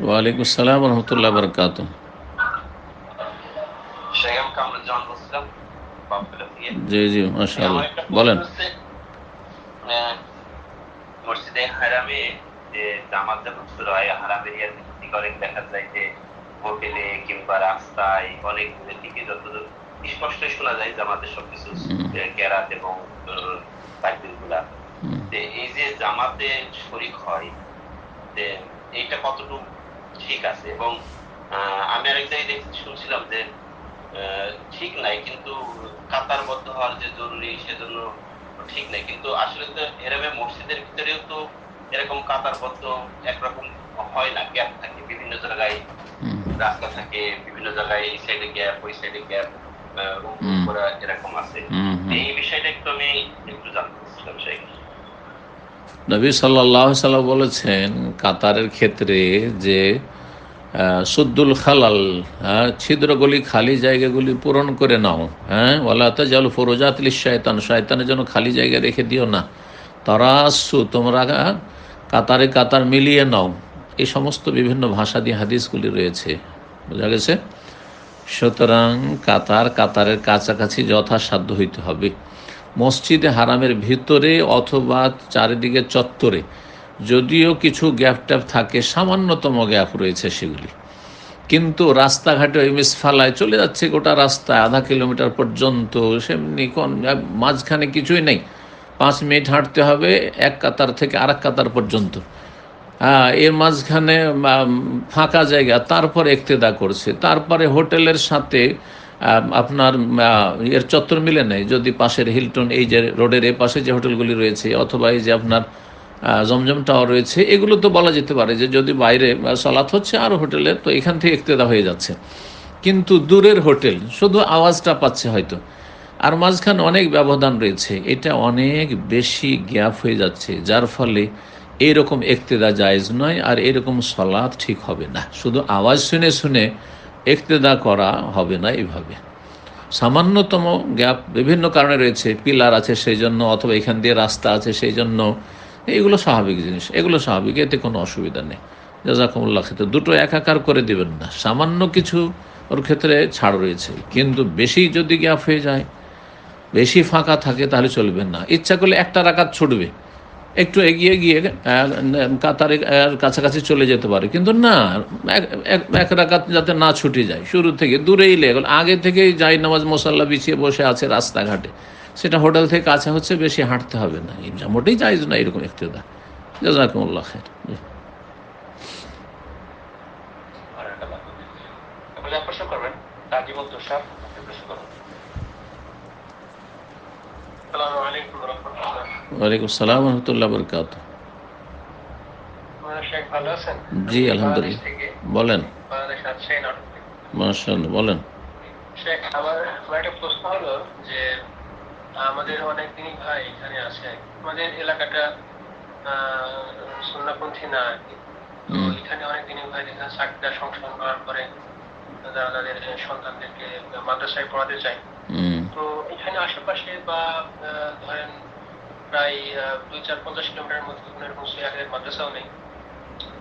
ওয়ালাইকুম আসসালাম রহমতুল্লাহ বরকাত জি জি মাশাআল্লাহ। বলেন। মসজিদে হারামে যে জামাত যখন শুরু হয় হারামে ভিত্তি দেখা যায় যে হোটেলে কিংবা রাস্তায় অনেক দূরের দিকে যতদূর স্পষ্ট শোনা যায় জামাতের সবকিছু। কেরাত এবং তাকবিরগুলা এই যে জামাতে শরিক হয় যে এইটা কতটুকু ঠিক আছে। এবং আমি আরেক জায়গায় শুনছিলাম যে ঠিক নাই কিন্তু কাতারবদ্ধ হওয়ার যে জরুরি সেজন্য ঠিক নাই। কিন্তু আসলে তো এরকম মসজিদের ভিতরেও তো এরকম কাতারবদ্ধ একরকম হয় না গ্যাপ থাকে। বিভিন্ন জায়গায় রাস্তা থাকে বিভিন্ন জায়গায় এই সাইডে গ্যাপ ওই সাইডে গ্যাপ রুম এরকম আছে। হুম, হুম। এই বিষয়টা একটু আমি একটু জানতে চাচ্ছিলাম শেখ নবী সাল্লাহ সাল্লাম বলেছেন কাতারের ক্ষেত্রে যে সুদ্দুল খালাল হ্যাঁ, ছিদ্রগুলি খালি জায়গাগুলি পূরণ করে নাও হ্যাঁ? ওলা তাজাল ফরোজাতলি শয়তান শয়তানের জন্য খালি জায়গা রেখে দিও না। তারাসু তোমরা কাতারে কাতার মিলিয়ে নাও। এই সমস্ত বিভিন্ন ভাষা দিয়ে হাদিসগুলি রয়েছে। বোঝা গেছে? সুতরাং কাতার কাতারের কাছাকাছি যথাসাধ্য হইতে হবে। মসজিদে হারামের ভিতরে অথবা চারিদিকে চত্বরে যদিও কিছু গ্যাপ ট্যাপ থাকে, সামান্যতম গ্যাপ রয়েছে সেগুলি। কিন্তু রাস্তাঘাটে ওই মিসফালায় চলে যাচ্ছে গোটা রাস্তায়, আধা কিলোমিটার পর্যন্ত, সেমনি কোন মাঝখানে কিছুই নেই। পাঁচ মিনিট হাঁটতে হবে, এক কাতার থেকে আর কাতার পর্যন্ত। হ্যাঁ এর মাঝখানে ফাঁকা জায়গা, তারপর একতেদা করছে। তারপরে হোটেলের সাথে আপনার এর চত্বর মিলে নেই। যদি পাশের হিলটন, এই যে রোডের এ পাশে যে হোটেলগুলি রয়েছে, অথবা এই যে আপনার জমজম টাওয়ার রয়েছে। এগুলো তো বলা যেতে পারে যে যদি বাইরে সলাৎ হচ্ছে আর হোটেলে, তো এখান থেকে একতেদা হয়ে যাচ্ছে। কিন্তু দূরের হোটেল, শুধু আওয়াজটা পাচ্ছে হয়তো। আর মাঝখানে অনেক ব্যবধান রয়েছে। এটা অনেক বেশি গ্যাপ হয়ে যাচ্ছে, যার ফলে এরকম একতেদা জায়েজ নয় আর এরকম সলাৎ ঠিক হবে না। শুধু আওয়াজ শুনে শুনে একতেদা করা হবে না এভাবে। সামান্যতম গ্যাপ বিভিন্ন কারণে রয়েছে। পিলার আছে সেই জন্য, অথবা এখান দিয়ে রাস্তা আছে সেই জন্য। এইগুলো স্বাভাবিক জিনিস, এগুলো স্বাভাবিক, এতে কোনো অসুবিধা নেই। জাজাকুমুল্লাহ ক্ষেত্রে দুটো একাকার করে দিবেন না। সামান্য কিছু ওর ক্ষেত্রে ছাড় রয়েছে, কিন্তু বেশি যদি গ্যাপ হয়ে যায়, বেশি ফাঁকা থাকে তাহলে চলবে না। ইচ্ছা করলে একটা রাকাত ছুটবে, একটু এগিয়ে গিয়ে কাতারে কাছাকাছি চলে যেতে পারে, কিন্তু না, এক রাকাত যাতে না ছুটে যায়। শুরু থেকে দূরেই লেগে আগে থেকেই যাই নামাজ মশাল্লা বিছিয়ে বসে আছে রাস্তাঘাটে। সেটা হোটেল থেকে কাছে হচ্ছে বেশি হাঁটতে হবে না। মোটেই যাইজ না এরকম একটু দা জাজাকুমুল্লাহ খের ওয়ালাইকুম সালাম রহমতুল্লাহ বরকাত। জি আলহামদুলিল্লাহ। বলেন। বলেন। শেখ আমার আমার একটা প্রশ্ন হলো যে আমাদের অনেক দিনই ভাই এখানে আছে আমাদের এলাকাটা আহ, সুন্নাপন্থী না আর কি। তো এখানে অনেক দিনই ভাই দেখা চাকরিটা সংশোধন করার পরে যারা তাদের সন্তানদেরকে মাদ্রাসায় পড়াতে চায়। হুম। তো এখানে আশেপাশে বা ধরেন প্রায় দুই চার পঞ্চাশ কিলোমিটার মধ্যে কোনো এরকম সিয়ারের মাদ্রাসাও নেই।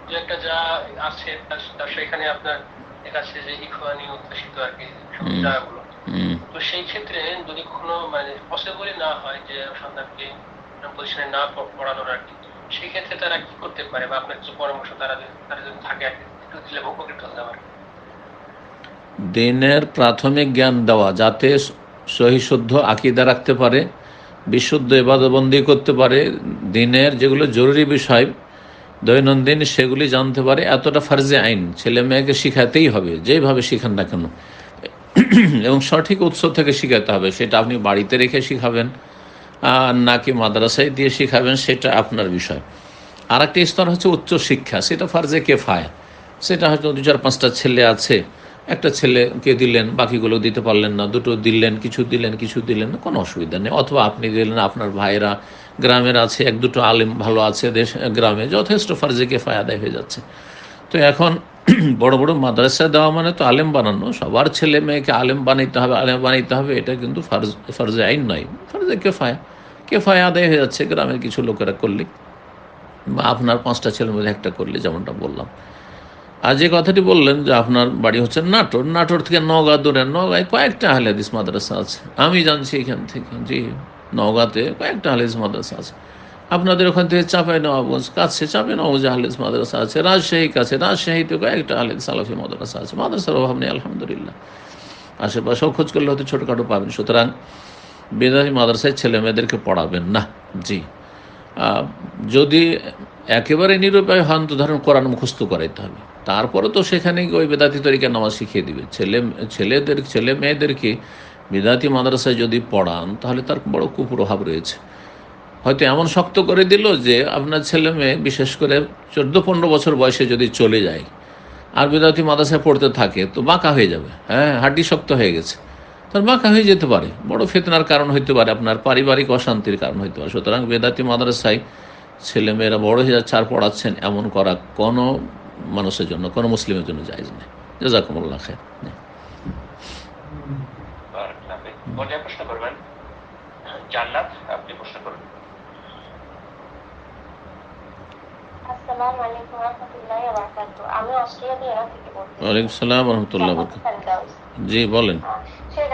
দু একটা যা আছে তার- সেখানে আপনার দেখা যাচ্ছে যে ইখওয়ানি অধ্যুষিত আর কি জায়গাগুলো। তো সেই ক্ষেত্রে যদি কখনো মানে পসিবলই না হয় যে সন্তানকে পজিশনে না পড়ানোর আর কি সেই ক্ষেত্রে তারা কি করতে পারে? বা আপনার কিছু পরামর্শ তারা যদি- তারা যদি থাকে আর একটু দিলে উপকৃত হতে পারে দিনের প্রাথমিক জ্ঞান দেওয়া যাতে সহি শুদ্ধ আকিদা রাখতে পারে বিশুদ্ধ এবাদবন্দি করতে পারে দিনের যেগুলো জরুরি বিষয় দৈনন্দিন সেগুলি জানতে পারে এতটা ফার্জে আইন ছেলে মেয়েকে শিখাতেই হবে যেভাবে শিখান না কেন। এবং সঠিক উৎস থেকে শিখাতে হবে, সেটা আপনি বাড়িতে রেখে শিখাবেন, আর নাকি মাদ্রাসায় দিয়ে শিখাবেন, সেটা আপনার বিষয়। আর একটা স্তর হচ্ছে উচ্চ শিক্ষা, সেটা ফার্জে কেফায়। সেটা হয়তো দু চার পাঁচটা ছেলে আছে, একটা ছেলেকে দিলেন, বাকিগুলো দিতে পারলেন না, দুটো দিলেন, কিছু দিলেন কিছু দিলেন না কোনো অসুবিধা নেই। অথবা আপনি দিলেন, আপনার ভাইয়েরা গ্রামের আছে, এক দুটো আলেম ভালো আছে দেশ, গ্রামে, যথেষ্ট ফার্জে কেফায় আদায় হয়ে যাচ্ছে। তো এখন বড় বড় মাদ্রাসা দেওয়া মানে তো আলেম বানানো। সবার ছেলে মেয়েকে আলেম বানাইতে হবে, আলেম বানাইতে হবে, এটা কিন্তু ফার্জ, ফার্জে আইন নয়। ফার্জে কেফায়া। কেফায়া আদায় হয়ে যাচ্ছে গ্রামের কিছু লোকেরা করলে। বা আপনার পাঁচটা ছেলের মধ্যে একটা করলে, যেমনটা বললাম। আর যে কথাটি বললেন যে আপনার বাড়ি হচ্ছে নাটোর নাটোর থেকে নওগাঁ দূরে। নওগাঁয় কয়েকটা হাদিস মাদ্রাসা আছে। আমি জানছি এখান থেকে জি নওগাঁতে কয়েকটা আহলে হাদিস মাদ্রাসা আছে। আপনাদের ওখান থেকে চাপাই নবাবগঞ্জ কাছে, চাপাই নবাবগঞ্জ আহলেস মাদ্রাসা আছে, রাজশাহী কাছে রাজশাহীতে কয়েকটা আহলেদ সালাফি মাদ্রাসা আছে। মাদ্রাসার অভাব নেই, আলহামদুলিল্লাহ। আশেপাশেও খোঁজ করলে হয়তো ছোটোখাটো পাবেন। সুতরাং বেদাতি মাদ্রাসায় ছেলে মেয়েদেরকে পড়াবেন না। জি। যদি একেবারে নিরুপায় হন, তো ধরেন কোরআন মুখস্থ করাইতে হবে। তারপরে তো সেখানে ওই বেদাতি তরিকা নামাজ শিখিয়ে দিবে। ছেলে, ছেলেদের, ছেলে মেয়েদেরকে বেদাতি মাদ্রাসায় যদি পড়ান, তাহলে তার বড় কুপ্রভাব রয়েছে। হয়তো এমন শক্ত করে দিল যে আপনার ছেলে মেয়ে, বিশেষ করে চোদ্দ পনেরো বছর বয়সে যদি চলে যায়, আর বেদাতি মাদ্রাসায় পড়তে থাকে, তো বাঁকা হয়ে যাবে। হ্যাঁ হাড্ডি শক্ত হয়ে গেছে। তার বাঁকা হয়ে যেতে পারে। বড় ফেতনার কারণ হইতে পারে, আপনার পারিবারিক অশান্তির কারণ হইতে পারে। সুতরাং বেদাতি মাদ্রাসায় ছেলে মেয়েরা বড় হয়ে যাচ্ছে, আর পড়াচ্ছেন এমন করা কোনো মানুষের জন্য, কোনো মুসলিমের জন্য জায়জ নেই। জাজাকুমুল্লাহ পর্যায়ে জান্নাত, আপনি প্রশ্ন করবেন আসসালামু আলাইকুম রহমতুল্লাহি ওয়া বারাকাতুহু আমি অস্ট্রেলিয়া থেকে বলছি ওয়ালাইকুম সালাম রহমতুল্লাহ জি বলেন। আহ,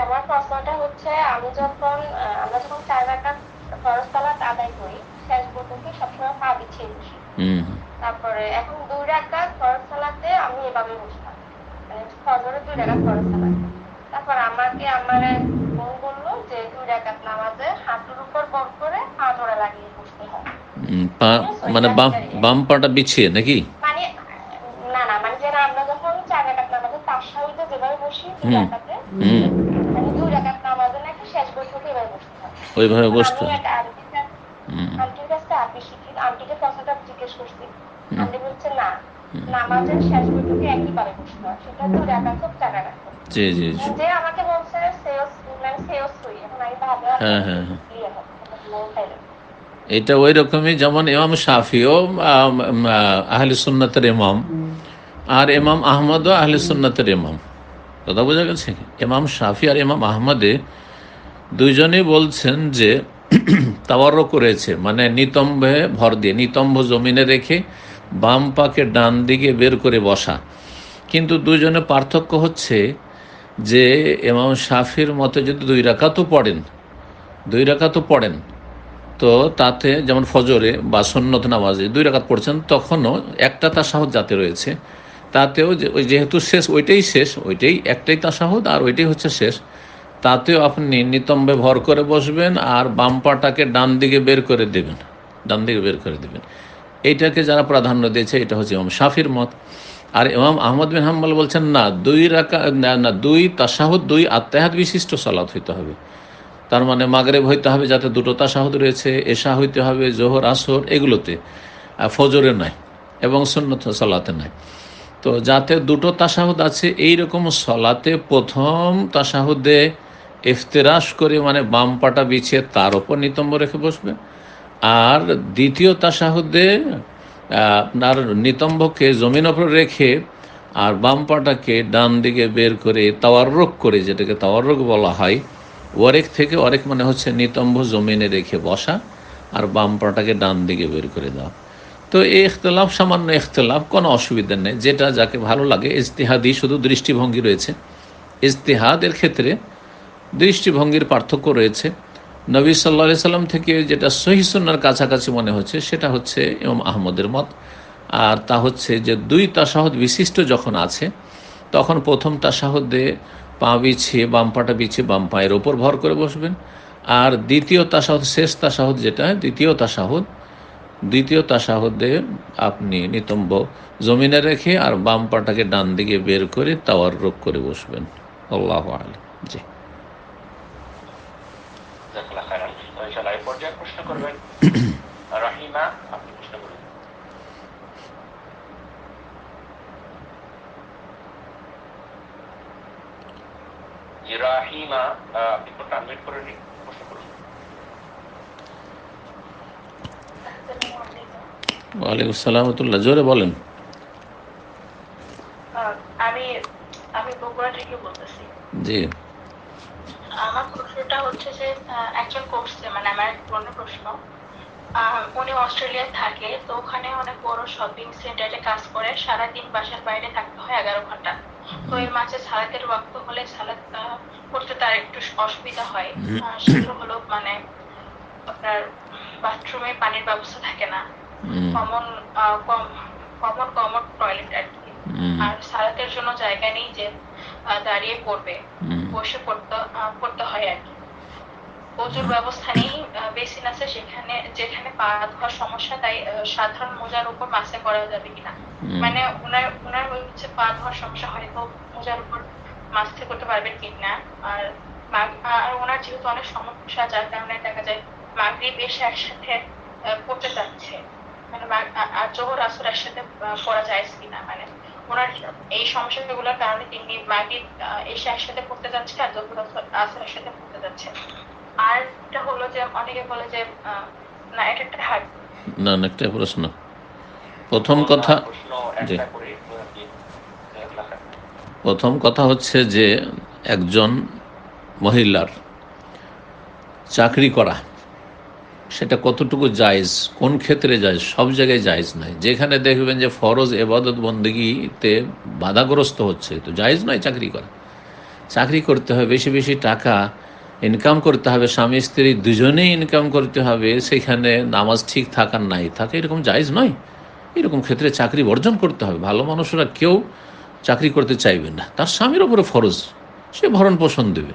আমার প্রশ্নটা হচ্ছে আমি যখন আমরা যখন চার রাকাত ফরজ সালাত আদায় করি শেষ পর্যন্ত সবসময় পা বিছিয়ে বসি। হুম হুম। তারপরে এখন দুই রাকাত ফরজ সালাতে আমি এভাবে বসতাম মানে ফজরে দুই রাকাত ফরজ সালাত। তারপর আমাকে আমার এক বোন বলল যে দুই রাকাত নামাজে হাঁটুর উপর বর করে পা ধরে লাগিয়ে বসতে হয়। পা- মানে বাম বাম পাটা বিছিয়ে নাকি? মানে না না মানে যারা আমরা যখন যেভাবে বসি হুম। মানে দুই রাকাত নামাজে নাকি শেষ বৈঠকে এভাবে বসতে হয়। ওইভাবে বসতে আমি। এক আন্টির কাছে হুম। আন্টির কাছে আপনি শিখি আন্টিকে প্রশ্নটা জিজ্ঞেস করছি। আন্টি বলছে না নামাজের শেষ বৈঠকে একইবারে বসতে হয় সেটা দুই রাকাত হোক চার রাকাত জি জি জি। যে আমাকে বলছে মানে এখন আমি ভাবলাম হ্যাঁ, হ্যাঁ, হ্যাঁ। এটা ওই রকমই যেমন ইমাম শাফিও আহলে সুন্নাতের ইমাম। আর ইমাম আহমদও আহলে সুন্নাতের ইমাম। কথা বোঝা গেছে ইমাম শাফি আর ইমাম আহমদে দুইজনেই বলছেন যে তাওয়ারও করেছে মানে নিতম্বে ভর দিয়ে, নিতম্ব জমিনে রেখে বাম পাকে ডান দিকে বের করে বসা। কিন্তু দুজনে পার্থক্য হচ্ছে যে ইমাম শাফির মতে যদি দুই রাকাতও পড়েন, দুই রাকাতও পড়েন তো তাতে যেমন ফজরে বা সন্নত নামাজে দুই রাকাত পড়ছেন, তখনও একটা তাসাহদ যাতে রয়েছে। তাতেও যেহেতু শেষ, ওইটাই শেষ, ওইটাই একটাই তাসাহদ আর ওইটাই হচ্ছে শেষ। তাতেও আপনি নিতম্বে ভর করে বসবেন আর বাম পাটাকে ডান দিকে বের করে দেবেন। ডান দিকে বের করে দেবেন। এইটাকে যারা প্রাধান্য দিয়েছে, এটা হচ্ছে ইমাম শাফির মত। আর ইমাম আহমদ বিন হাম্বল বলছেন, না, দুই রাকা না দুই তাসাহুদ দুই আত্মাহাত বিশিষ্ট সালাত হইতে হবে। তার মানে মাগরেব হইতে হবে যাতে দুটো তাসাহুদ রয়েছে, এশা হইতে হবে, জোহর, আসর, এগুলোতে। ফজরে নাই এবং সুন্নত সলাতে নাই তো যাতে দুটো তাসাহুদ আছে এই রকম সলাতে প্রথম তাসাহুদে ইফতেরাস করে মানে বাম পাটা বিছিয়ে তার ওপর নিতম্ব রেখে বসবে। আর দ্বিতীয় তাসাহুদে আপনার নিতম্বকে জমিন ওপর রেখে আর বাম পাটাকে ডান দিকে বের করে তাওয়াররক করে, যেটাকে তাওয়াররক বলা হয় ওয়ারেক থেকে অরেক মানে হচ্ছে নিতম্ব জমিনে রেখে বসা আর বাম পাটাকে ডান দিকে বের করে দেওয়া। তো এই ইখতলাফ, সামান্য ইখতলাফ, কোনো অসুবিধা নেই। যেটা যাকে ভালো লাগে, ইজতিহাদি শুধু দৃষ্টিভঙ্গি রয়েছে। ইজতেহাদের ক্ষেত্রে দৃষ্টিভঙ্গির পার্থক্য রয়েছে। নবী সাল্লা সাল্লাম থেকে যেটা সহিসন্নার কাছাকাছি মনে হচ্ছে, সেটা হচ্ছে ইমাম আহমদের মত। আর তা হচ্ছে যে দুই তাসাহদ বিশিষ্ট যখন আছে, তখন প্রথম তাসাহদে পা বিছিয়ে বাম পাটা বিছিয়ে বাম পায়ের ওপর ভর করে বসবেন। আর দ্বিতীয় তাসাহদ শেষ তাসাহদ যেটা দ্বিতীয় তাসাহদ দ্বিতীয় তাসাহদে আপনি নিতম্ব জমিনে রেখে আর বাম পাটাকে ডান দিকে বের করে তাওয়ার রোগ করে বসবেন। আল্লাহ আলী জি। জাজাকাল্লাহ খাইরান তো ইনশাআল্লাহ এই পর্যায়ে প্রশ্ন করবেন রাহিমা জি, রাহিমা আপনি ফোনটা আনমিউট করে নিন প্রশ্ন করুন। ওয়ালাইকুম জোরে বলেন। আমি আমি বগুড়া থেকে বলতেছি। জি। আমার প্রশ্নটা হচ্ছে যে একজন করছে মানে আমার এক বোনের প্রশ্ন। আহ, উনি অস্ট্রেলিয়া থাকে তো ওখানে অনেক বড় শপিং সেন্টারে কাজ করে সারাদিন বাসার বাইরে থাকতে হয় এগারো ঘণ্টা। তো এই মাঝে সালাতের ওয়াক্ত হলে সালাত করতে তার একটু অসুবিধা হয়। সেগুলো হলো মানে আপনার বাথরুমে পানির ব্যবস্থা থাকে না। কমন কমন কমন টয়লেট আর কি। আর সালাতের জন্য জায়গা নেই যে দাঁড়িয়ে পড়বে। বসে পড়তে পড়তে হয় আর কি। প্রচুর ব্যবস্থা নেই বেসিন আছে সেখানে যেখানে পা ধোয়ার সমস্যা তাই সাধারণ মোজার উপর মাসে করা যাবে কিনা। মানে ওনার ওনার হচ্ছে পা ধোয়ার সমস্যা হয়তো মোজার উপর মাসে করতে পারবেন কিনা। আর আর ওনার যেহেতু অনেক সমস্যা যার কারণে দেখা যায় মাগরিব এসে একসাথে পড়তে যাচ্ছে মানে মা- আর জোহর আসর একসাথে পড়া যায় কিনা। মানে ওনার এই সমস্যাগুলোর কারণে তিনি মাগরিব এসে একসাথে পড়তে যাচ্ছে আর জোহর আসর একসাথে পড়তে যাচ্ছে আর এটা হলো যে অনেকে বলে যে না এটা একটা হার্ট না না একটা প্রশ্ন। প্রথম কথা জি। প্রথম কথা হচ্ছে যে একজন মহিলার চাকরি করা সেটা কতটুকু জায়েজ কোন ক্ষেত্রে জায়েজ সব জায়গায় জায়েজ নয়। যেখানে দেখবেন যে ফরজ এবাদত বন্দগিতে বাধাগ্রস্ত হচ্ছে তো জায়েজ নয় চাকরি করা। চাকরি করতে হয় বেশি বেশি টাকা ইনকাম করতে হবে, স্বামী, স্ত্রী দুজনেই ইনকাম করতে হবে, সেখানে নামাজ ঠিক থাকার নাই থাকে এরকম জায়জ নয়। এরকম ক্ষেত্রে চাকরি বর্জন করতে হবে। ভালো মানুষরা কেউ চাকরি করতে চাইবে না। তার স্বামীর ওপরে ফরজ। সে ভরণ পোষণ দেবে।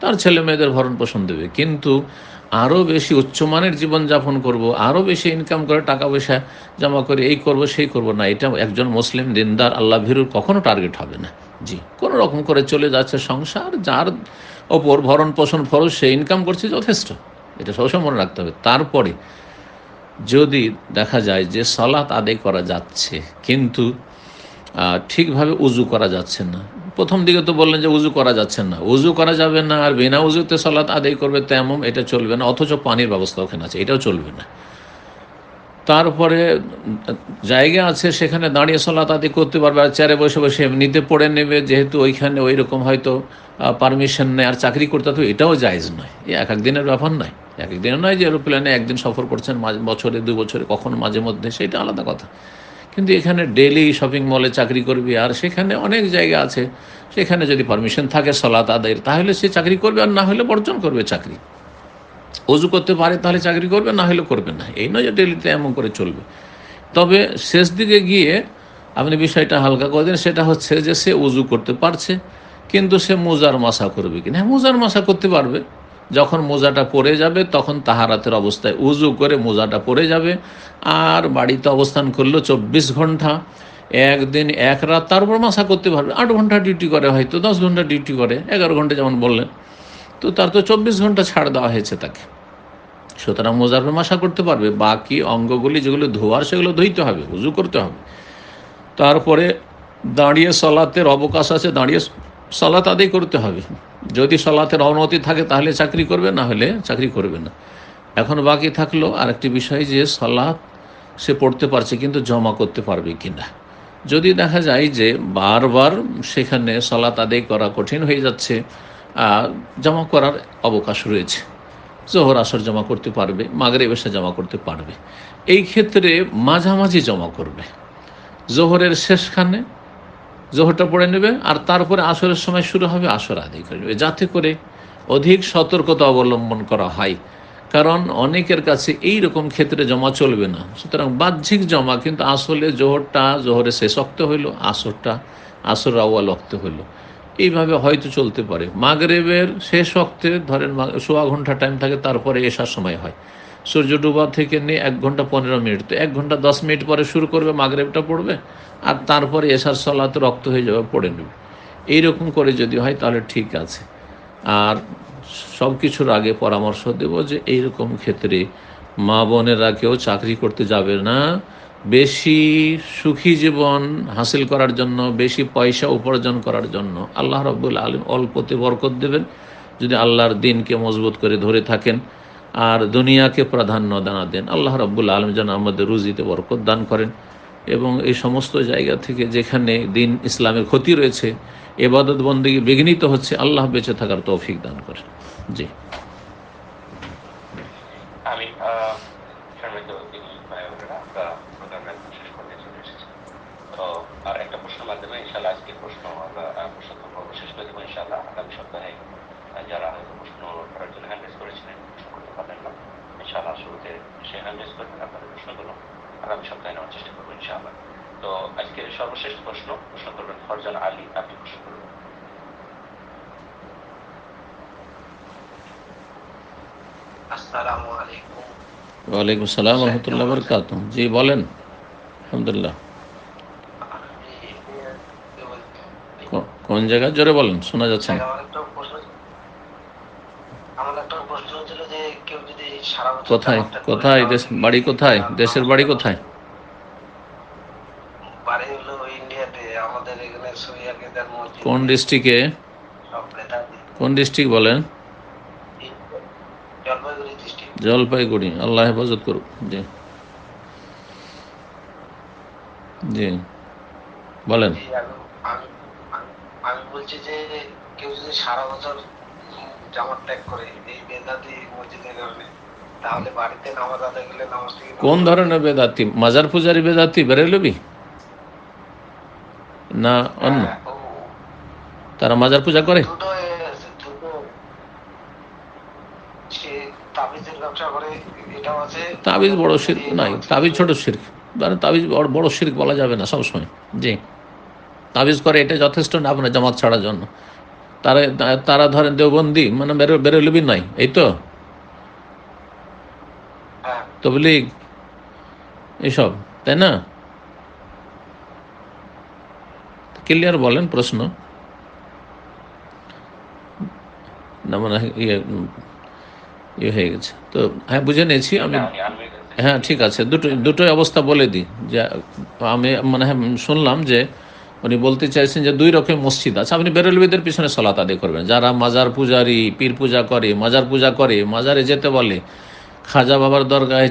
তার ছেলে মেয়েদের ভরণ পোষণ দেবে। কিন্তু আরও বেশি উচ্চমানের জীবনযাপন করব আরও বেশি ইনকাম করে টাকা পয়সা জমা করে, এই করব, সেই করব না। এটা একজন মুসলিম দিনদার, আল্লাহ ভিরুর কখনো টার্গেট হবে না। জি, কোনো রকম করে চলে যাচ্ছে সংসার, যার ওপর ভরণ পোষণ ফরজ সে ইনকাম করছে যথেষ্ট। এটা সবসময় মনে রাখতে হবে। তারপরে যদি দেখা যায় যে সলাৎ আদায় করা যাচ্ছে, কিন্তু ঠিকভাবে উজু করা যাচ্ছে না। প্রথম দিকে তো বললেন যে উজু করা যাচ্ছে না। উজু করা যাবে না, আর বিনা উজুতে সলাৎ আদায় করবে তেমন এটা চলবে না, অথচ পানির ব্যবস্থা ওখানে আছে। এটাও চলবে না। তারপরে জায়গা আছে, সেখানে দাঁড়িয়ে সলাৎ আদায় করতে পারবে, আর চেয়ারে বসে বসে এমনিতে পড়ে নেবে, যেহেতু ওইখানে ওই রকম হয়তো পারমিশন নেই আর চাকরি করতে, তো এটাও জায়েজ নয়। এক এক দিনের ব্যাপার নয়। এক এক দিনের নয় যে এরোপ্লেনে একদিন সফর করছেন, মাঝে, বছরে, দু বছরে, কখন মাঝে মধ্যে, সেটা আলাদা কথা। কিন্তু এখানে ডেলি শপিং মলে চাকরি করবে, আর সেখানে অনেক জায়গা আছে, সেখানে যদি পারমিশন থাকে সলাত আদায়ের, তাহলে সে চাকরি করবে, আর না হলে বর্জন করবে চাকরি। অজু করতে পারে তাহলে চাকরি করবে, না হলে করবে না। এই নয় যে ডেলিতে এমন করে চলবে। তবে শেষ দিকে গিয়ে আপনি বিষয়টা হালকা করে দেন, সেটা হচ্ছে যে সে উজু করতে পারছে, কিন্তু সে মোজার মাসা করবে কিনা হ্যাঁ মোজার মাসা করতে পারবে। যখন মোজাটা পড়ে যাবে, তখন তাহারাতের অবস্থায় উজু করে মোজাটা পড়ে যাবে। আর বাড়িতে অবস্থান করল চব্বিশ ঘণ্টা একদিন এক রাত তার উপর মাসা করতে পারবে। আট ঘণ্টা ডিউটি করে হয়তো, দশ ঘণ্টা ডিউটি করে। এগারো ঘণ্টা যেমন বললেন। তো তার তো চব্বিশ ঘণ্টা ছাড় দেওয়া হয়েছে তাকে। সুতরাং মোজার উপর মাসা করতে পারবে, বাকি অঙ্গগুলি যেগুলো ধোয়ার সেগুলো ধুইতে হবে উজু করতে হবে। তারপরে দাঁড়িয়ে সলাতের অবকাশ আছে, দাঁড়িয়ে সলাত আদায় করতে হবে। যদি সলাতের অনুমতি থাকে তাহলে চাকরি করবে, না হলে চাকরি করবে না। এখন বাকি থাকল আরেকটি বিষয় যে সলাৎ সে পড়তে পারছে কিন্তু জমা করতে পারবে কি না যদি দেখা যায় যে বারবার সেখানে সলাত আদায় করা কঠিন হয়ে যাচ্ছে জমা করার অবকাশ রয়েছে। জোহর আসর জমা করতে পারবে মাগরে বেশা জমা করতে পারবে। এই ক্ষেত্রে মাঝামাঝি জমা করবে। জোহরের শেষখানে জোহরটা পড়ে নেবে আর তারপরে আসরের সময় শুরু হবে আসর আদায় করে নেবে। যাতে করে অধিক সতর্কতা অবলম্বন করা হয়। কারণ অনেকের কাছে এই রকম ক্ষেত্রে জমা চলবে না। সুতরাং বাহ্যিক জমা কিন্তু আসলে জোহরটা, জোহরে শেষ অক্ত হইল, আসরটা, আসর আওয়াল অক্ত হইল। এইভাবে হয়তো চলতে পারে। মাগরেবের শেষ অক্তে ধরেন সোয়া ঘণ্টা টাইম থাকে, তারপরে এসার সময় হয়। সূর্য ডুবা থেকে নিয়ে এক ঘণ্টা পনেরো মিনিট। তো এক ঘণ্টা দশ মিনিট পরে শুরু করবে, মাগরেবটা পড়বে, আর তারপরে এসার সলাতে রক্ত হয়ে যাবে, পড়ে নেবে। এইরকম করে যদি হয়, তাহলে ঠিক আছে। আর সব কিছুর আগে পরামর্শ দেব যে, এইরকম ক্ষেত্রে মা বোনেরা কেউ চাকরি করতে যাবে না। বেশি সুখী জীবন হাসিল করার জন্য, বেশি পয়সা উপার্জন করার জন্য আল্লাহ রব্বুল আলম অল্পতে বরকত দেবেন। যদি আল্লাহর দিনকে মজবুত করে ধরে থাকেন আর দুনিয়াকে প্রাধান্য দানা দেন, আল্লাহ রব্বুল আলম যেন আমাদের রুজিতে বরকত দান করেন এবং এই সমস্ত জায়গা থেকে যেখানে দিন ইসলামের ক্ষতি রয়েছে এবাদত বন্দী বিঘ্নিত হচ্ছে, আল্লাহ বেঁচে থাকার তৌফিক দান করেন। জি আমি আহ, সম্মানিত ভাই বোনেরা আমরা প্রোগ্রাম একদম শেষ করতে চলে এসেছি তো আর একটা প্রশ্নের মাধ্যমে ইনশাল্লাহ আজকে প্রশ্ন আমরা আহ, প্রশ্ন পর্ব ইনশাল্লাহ আগামী সপ্তাহে যারা হয়তো প্রশ্ন করার জন্য হ্যান্ড রেজ করেছিলেন প্রশ্ন করতে পারলেন না ইনশাল্লাহ শুরুতে সে হ্যান্ড রেজ করবেন আপনাদের প্রশ্নগুলো আগামী সপ্তাহে নেওয়ার চেষ্টা করব ইনশাআল্লাহ। তো আজকের সর্বশেষ প্রশ্ন প্রশ্ন করবেন ফরজান আলী আপনি প্রশ্ন করবেন। আসসালামু আলাইকুম। ওয়ালাইকুম সালাম রহমতুল্লাহ বরকাত জি বলেন। আলহামদুলিল্লাহ আমি কি বলতে- কো- কোন জায়গায়? জোরে বলেন শোনা যাচ্ছে না। কোথায়? কোথায়? দেশ বাড়ি কোথায়? দেশের বাড়ি কোথায়? কোন ডিস্ট্রিক্টে? কোন ডিস্ট্রিক্ট বলেন? জলপাইগুড়ি আল্লাহ হেফাজত করুক। জি। জি। বলেন। বলছি যে কেউ যদি সারা বছর জামাত ত্যাগ করে এই বেদাতি মসজিদের কারণে তাহলে বাড়িতে নামাজ আদায় করলে নামাজ থেকে কোন ধরনের বেদাতি? মাজার পূজারি বেদাতি বেরেলবি না অন্য? হ্যাঁ, তারা মাজার পূজা করে? তাবিজ বড় শির্ক নাই তাবিজ ছোট শির্ক মানে তাবিজ বড় বড় শির্ক বলা যাবে না সবসময়। জি। তাবিজ করে এটা যথেষ্ট না আপনার জামাত ছাড়ার জন্য। তারা তারা ধরেন দেওবন্দি মানে বেরো বেরোলবি নাই এই তো? হ্যাঁ। তবলিগ এসব তাই না? ক্লিয়ার বলেন প্রশ্ন। না মানে ইয়ে ইয়ে হয়ে গেছে। তো হ্যাঁ বুঝে নিয়েছি আমি হ্যাঁ ঠিক আছে দুটো দুটোই অবস্থা বলে দিই। যে আমি মানে হ্যাঁ শুনলাম যে উনি বলতে চাইছেন যে দুই রকম মসজিদ আছে। আপনি বেরলবিদের পিছনে সলাত আদায় করবেন। যারা মাজার পূজারি, পীর পূজা করে, মাজার পূজা করে, মাজারে যেতে বলে, খাজা বাবার দরগাহে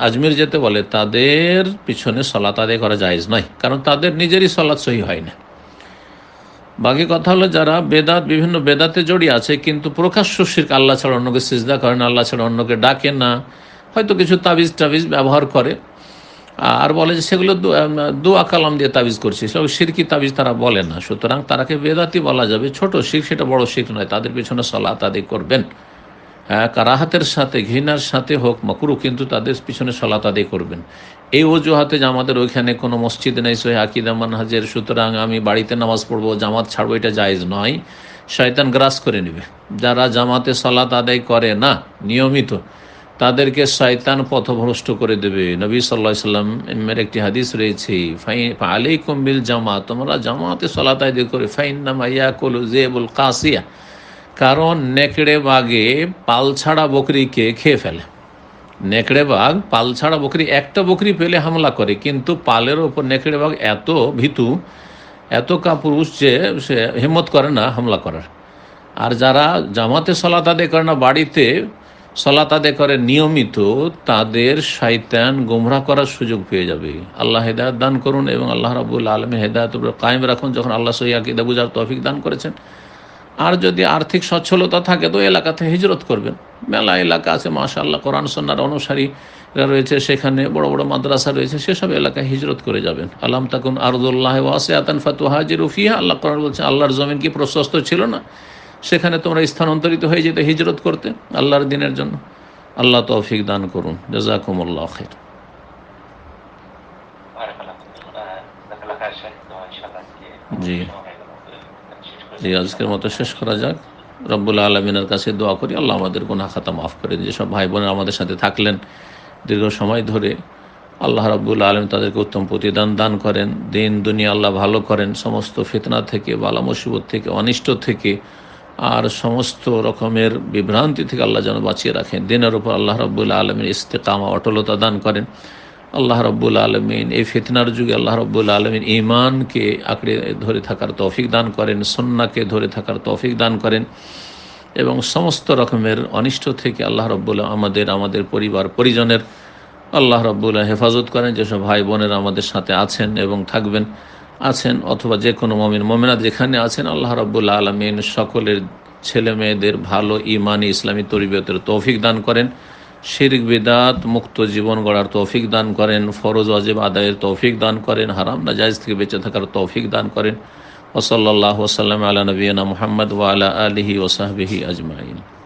আজমির যেতে বলে, তাদের পিছনে সলাত আদায় করা জায়েজ নয়। কারণ তাদের নিজেরই সলাৎ সহি হয় না। বাকি কথা হলো যারা বেদাত, বিভিন্ন বেদাতে জড়িয়ে আছে, কিন্তু প্রকাশ্য শির্ক আল্লাহ ছাড়া অন্যকে সিজদা করে না, আল্লাহ ছাড়া অন্যকে ডাকে না, হয়তো কিছু তাবিজ টাবিজ ব্যবহার করে। আর বলে যে সেগুলো দোয়া কালাম দিয়ে তাবিজ করছে। সব শিরকি তাবিজ তারা বলে না। সুতরাং তারাকে বেদাতি বলা যাবে। ছোট শিখ সেটা বড় শিখ নয়, তাদের পিছনে সলাত আদায় করবেন। হ্যাঁ কারাহাতের সাথে, ঘৃণার সাথে হোক মকরু, কিন্তু তাদের পিছনে সলাত আদায় করবেন। এই অজুহাতে যে আমাদের ওইখানে কোনো মসজিদ নেই, সোহে আকিদা মানহাজের, সুতরাং আমি বাড়িতে নামাজ পড়ব, জামাত ছাড়বো, এটা জায়েজ নয়। শয়তান গ্রাস করে নেবে। যারা জামাতে সলাত আদায় করে না, নিয়মিত তাদেরকে শয়তান পথভ্রষ্ট করে দেবে। নবী সাল্লাহ সাল্লামের একটি হাদিস রয়েছে আলাই কম্বিল জামা তোমরা জামাতে সলাত আদায় করে ফাইন নামাইয়া কলু জেবুল কাসিয়া, কারণ নেকড়ে বাঘে পাল ছাড়া বকরিকে খেয়ে ফেলে। নেকড়ে বাঘ পাল ছাড়া বকরি, একটা বকরি পেলে হামলা করে, কিন্তু পালের ওপর নেকড়ে বাঘ এত ভীতু, এত কাপুরুষ যে সে হিম্মত করে না হামলা করার। আর যারা জামাতে সলাত আদায় করে না, বাড়িতে সলাত করে নিয়মিত তাদের শয়তান গোমরা করার সুযোগ পেয়ে যাবে। আল্লাহ হেদায়ত দান করুন এবং আল্লাহ রাবুল আলমী হেদায়ত কায়েম রাখুন যখন আল্লাহ সৈয়াকিদা বুঝার তৌফিক দান করেছেন। আর যদি আর্থিক সচ্ছলতা থাকে তো এলাকাতে হিজরত করবেন। মেলা এলাকা আছে, মাশাআল্লাহ, কোরআন সন্ন্যার অনুসারীরা রয়েছে, সেখানে বড় বড় মাদ্রাসা রয়েছে, সেসব এলাকায় হিজরত করে যাবেন। আলাম তাকুন আরদুল্লাহ ওয়াসে আতান ফাতু হাজির উফিয়া আল্লাহ কোরআন বলছে, আল্লাহর জমিন কি প্রশস্ত ছিল না? সেখানে তোমরা স্থানান্তরিত হয়ে যেতে হিজরত করতে আল্লাহর দিনের জন্য। আল্লাহ তৌফিক দান করুন। জাজাকুমুল্লাহ খের জি। জি, আজকের মতো শেষ করা যাক। রব্বুল আলমিনের কাছে দোয়া করি, আল্লাহ আমাদের গুনাহ খাতা মাফ করে দিন। যেসব ভাই বোনেরা আমাদের সাথে থাকলেন দীর্ঘ সময় ধরে, আল্লাহ রাব্বুল আলম তাদেরকে উত্তম প্রতিদান দান করেন। দিন, দুনিয়া আল্লাহ ভালো করেন। সমস্ত ফিতনা থেকে, বালা মুসিবত থেকে, অনিষ্ট থেকে আর সমস্ত রকমের বিভ্রান্তি থেকে আল্লাহ যেন বাঁচিয়ে রাখেন। দিনের উপর আল্লাহ রাব্বুল আলমের ইস্তেকামা, অটলতা দান করেন। আল্লাহ রব্বুল আলমিন এই ফিতনার যুগে আল্লাহ রব্বুল আলমিন ইমানকে আঁকড়ে ধরে থাকার তৌফিক দান করেন সন্নাকে ধরে থাকার তৌফিক দান করেন এবং সমস্ত রকমের অনিষ্ট থেকে আল্লাহ রব্বুল আমাদের আমাদের পরিবার, পরিজনের আল্লাহ রব্বুল হেফাজত করেন। যেসব ভাই বোনেরা আমাদের সাথে আছেন এবং থাকবেন আছেন অথবা যে কোনো মমিন, মমিনাত যেখানে আছেন, আল্লাহ রব্বুল আলমিন সকলের ছেলে মেয়েদের ভালো ইমানি ইসলামী তরিবতের তৌফিক দান করেন। শিরিক, বিদাত, মুক্ত জীবন গড়ার তৌফিক দান করেন। ফরজ অজেব আদায়ের তৌফিক দান করেন। হারাম নাজাইজ থেকে বেঁচে থাকার তৌফিক দান করেন। ওসল্লাহ ওসাল্লাম আলা নবীনা মোহাম্মদ ওয়ালা আলহি ওসাহবিহি আজমাইন।